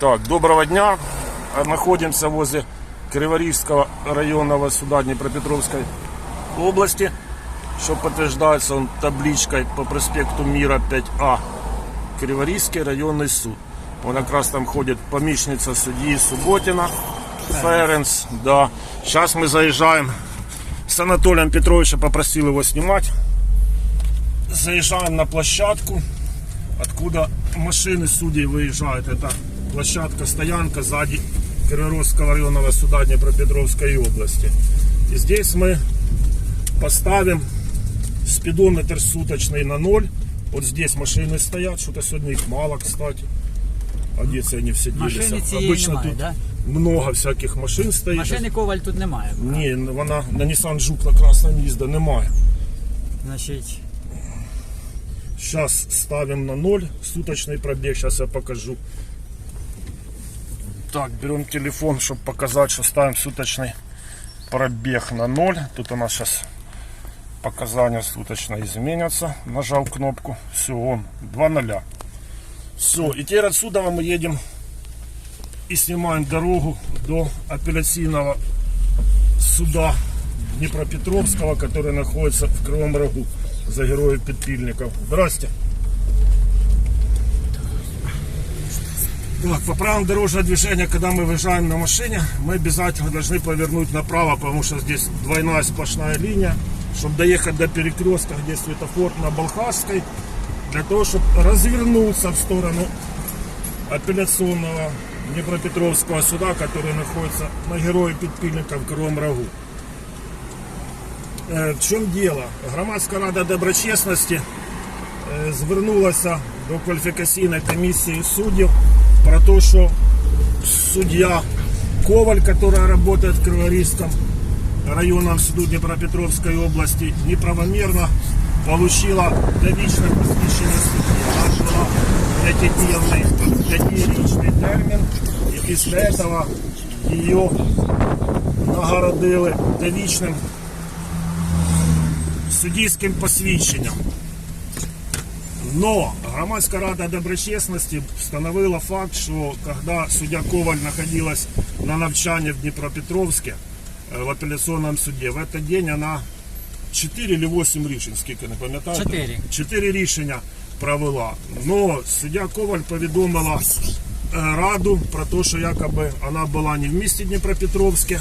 Так, доброго дня. Находимся возле Криворижского районного суда Днепропетровской области, что подтверждается он табличкой по проспекту Мира 5А. Криворижский районный суд. Он как раз там ходит помощница судьи Субботина. Ференс, да. Сейчас мы заезжаем с Анатолием Петровичем, попросил его снимать. Заезжаем на площадку, откуда машины судей выезжают. Это площадка, стоянка сзади Кировского районного суда Днепропетровской области. И здесь мы поставим спидометр суточный на ноль. Вот здесь машины стоят, что-то сегодня их мало, кстати. А где це они все Машини делись? цієї Обычно немає, тут да? много всяких машин стоїть. Машини коваль тут немає. Ні, вона на Nissan Juke на красному їзда немає. Значить, Сейчас ставим на ноль суточный пробег. Сейчас я покажу. Так, берем телефон, чтобы показать, что ставим суточный пробег на ноль. Тут у нас сейчас показания суточно изменятся. Нажал кнопку. Все, он 2 ноля. Все, и теперь отсюда мы едем и снимаем дорогу до апелляционного суда Днепропетровского, который находится в Кривом Рогу за героев подпильников. Здрасте. Так, по правилам дорожного движения, когда мы выезжаем на машине, мы обязательно должны повернуть направо, потому что здесь двойная сплошная линия, чтобы доехать до перекрестка, где светофор на Балхашской, для того, чтобы развернуться в сторону апелляционного Днепропетровского суда, который находится на герої підпільника в Кривому Рогу. Е, В чому діло? Громадська рада доброчесності е, звернулася до кваліфікаційної комісії суддів про те, що суддя Коваль, яка працює в Криворізькому районном суду Днепропетровской области, неправомерно получила довічне посвящение судді. Вона жила пятидневный, пятирічний термін, і після цього її нагородили довічним судейским посвящением. Но громадская рада доброчестности встановила факт, что когда судья Коваль находилась на навчании в Днепропетровске, э, в апелляционном суде, в этот день она 4 или 8 рішень, скільки не пам'ятаю. Чотири. 4 рішення провела. Но суддя Коваль повідомила е, раду про те, що якоби вона була не в місті Дніпропетровське,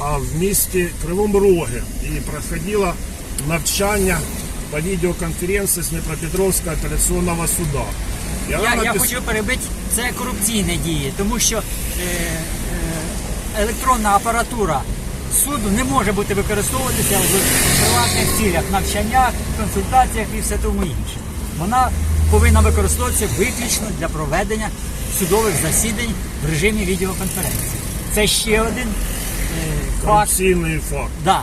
а в місті Кривому Рогі. І проходила навчання по відеоконференції з Дніпропетровського апеляційного суда. Я, я напис- хочу перебити, це корупційні дії, тому що е, е, електронна апаратура суду не може бути використовуватися в приватних цілях, навчаннях, консультаціях і все тому інше. Вона повинна використовуватися виключно для проведення судових засідань в режимі відеоконференції. Це ще один е, факт. корупційний факт. Да.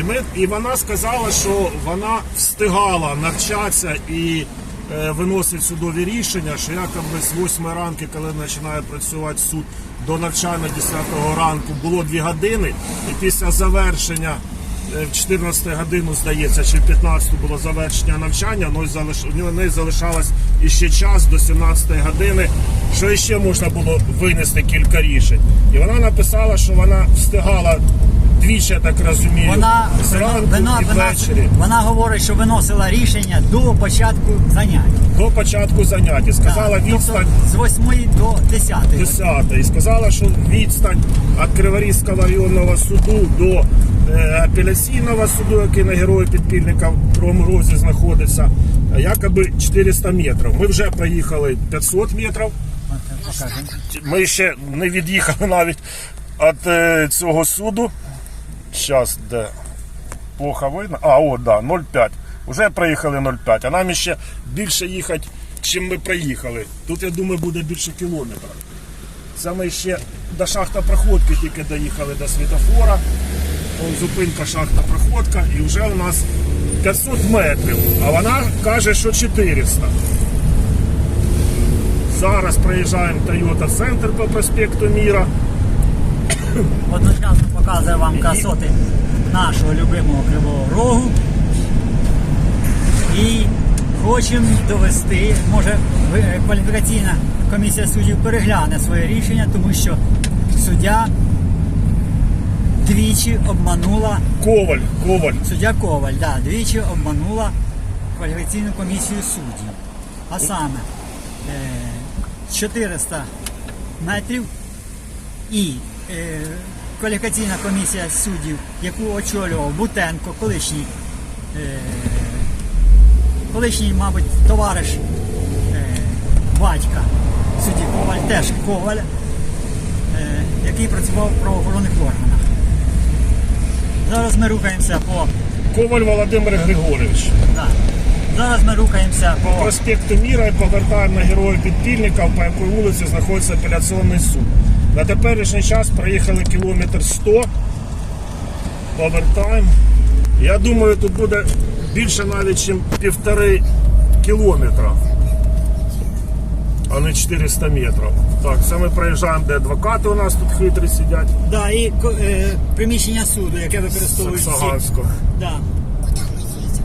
І, ми, і вона сказала, що вона встигала навчатися і е, виносить судові рішення, що якоби з 8 ранку, коли починає працювати суд, до навчання 10 ранку було 2 години, і після завершення е, в 14 годину, здається, чи в 15 було завершення навчання, ну, залиш... у неї залишалось іще час до 17 години, що ще можна було винести кілька рішень. І вона написала, що вона встигала двічі, я так розумію, Вона, зранку вона, і вона, ввечері вона говорить, що виносила рішення до початку занять. до початку занять. І сказала Так, відстань тобто з 8 до 10. 10. І сказала, що відстань від Криворізького районного суду до е, апеляційного суду, який на герої підпільника в Кривому Розі знаходиться, е, якоби 400 метрів. Ми вже проїхали 500 метрів. Ми ще не від'їхали навіть від е, цього суду. Зараз де плохо видно. А, о, да, 0,5. Уже проїхали 0,5. А нам ще більше їхати, чим ми проїхали. Тут, я думаю, буде більше кілометра. Це ми ще до шахта проходки тільки доїхали до світофора. Вон зупинка шахта проходка і вже у нас 500 метрів. А вона каже, що 400. Зараз проїжджаємо Toyota Центр по проспекту Міра. Одночасно показує вам красоти нашого любимого Кривого Рогу. І хочемо довести, може кваліфікаційна комісія суддів перегляне своє рішення, тому що суддя двічі обманула Коваль, Коваль. Суддя Коваль, да, двічі обманула кваліфікаційну комісію суддів. А саме е, 400 метрів і е, кваліфікаційна комісія суддів, яку очолював Бутенко, колишній, е, колишній, мабуть, товариш е, батька судді Коваль, теж Коваль, е, який працював в правоохоронних органах. Зараз ми рухаємося по Коваль Володимир Григорович. Да. Зараз ми рухаємося По по проспекту Міра і повертаємо на героїв підпільника, по якій вулиці знаходиться апеляційний суд. На теперішній час проїхали кілометр 100. Повертаємо. Я думаю, тут буде більше навіть, ніж півтори кілометра, а не 400 метрів. Так, це ми проїжджаємо, де адвокати у нас тут хитрі сидять. да, і е, приміщення суду, яке використовують всі. Саксаганського. Да.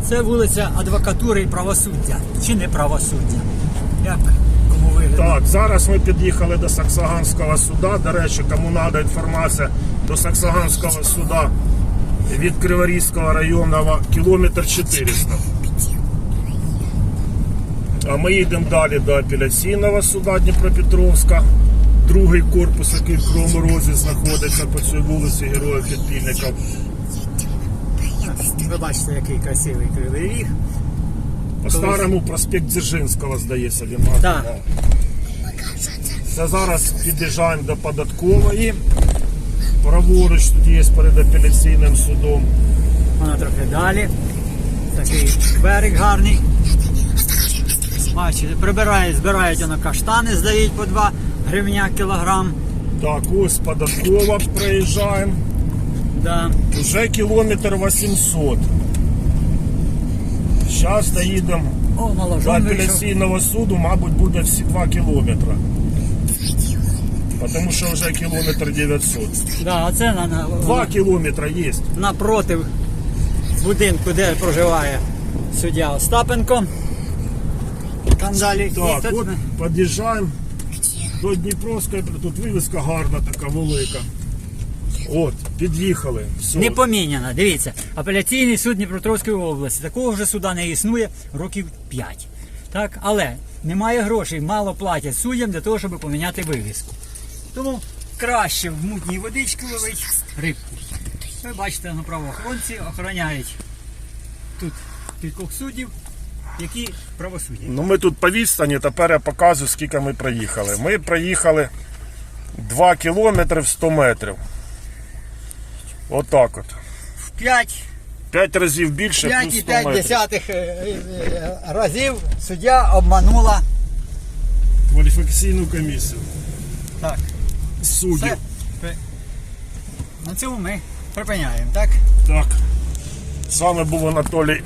Це вулиця адвокатури і правосуддя. Чи не правосуддя? Як вигідно? Так, зараз ми під'їхали до Саксаганського суда. До речі, кому треба інформація до Саксаганського суда від Криворізького районного кілометр 400. А ми їдемо далі до апеляційного суда Дніпропетровська. Другий корпус, який в Кривому Розі знаходиться по цій вулиці Героїв Підпільників. Ви бачите, який красивий кривий ріг. По старому проспект Дзержинського, здається, він Так. називав. Це зараз під'їжджаємо до податкової. Праворуч тут є перед апеляційним судом. Вона трохи далі. Такий берег гарний. Бачите, прибирають, збирають воно каштани, здають по 2 гривня кілограм. Так, ось податкова проїжджаємо. Да. Уже кілометр 800. Зараз доїдемо О, до апеляційного суду, мабуть, буде всі 2 кілометри. Тому що вже кілометр 900. Да, а це на, на, 2 кілометри є. напротив будинку, де проживає суддя Остапенко. Там далі. Так, І от під'їжджаємо до Дніпровської, тут вивіска гарна, така велика. От, під'їхали. Все. Не поміняно. Дивіться, апеляційний суд Дніпропетровської області. Такого вже суда не існує років 5. Так? Але немає грошей, мало платять суддям для того, щоб поміняти вивіску. Тому краще в мутній водички ловить рибку. Ви бачите, на правоохоронці охороняють тут кількох суддів, які правосуддя. Ну ми тут по відстані, тепер я показую, скільки ми проїхали. Ми проїхали 2 кілометри в 100 метрів. Отак от. В 5 5 разів більше, плюс 100 метрів. 5,5 е, разів суддя обманула. Кваліфікаційну комісію. Так, Суддів. все. При- На цьому ми припиняємо, так? Так. З вами був Анатолій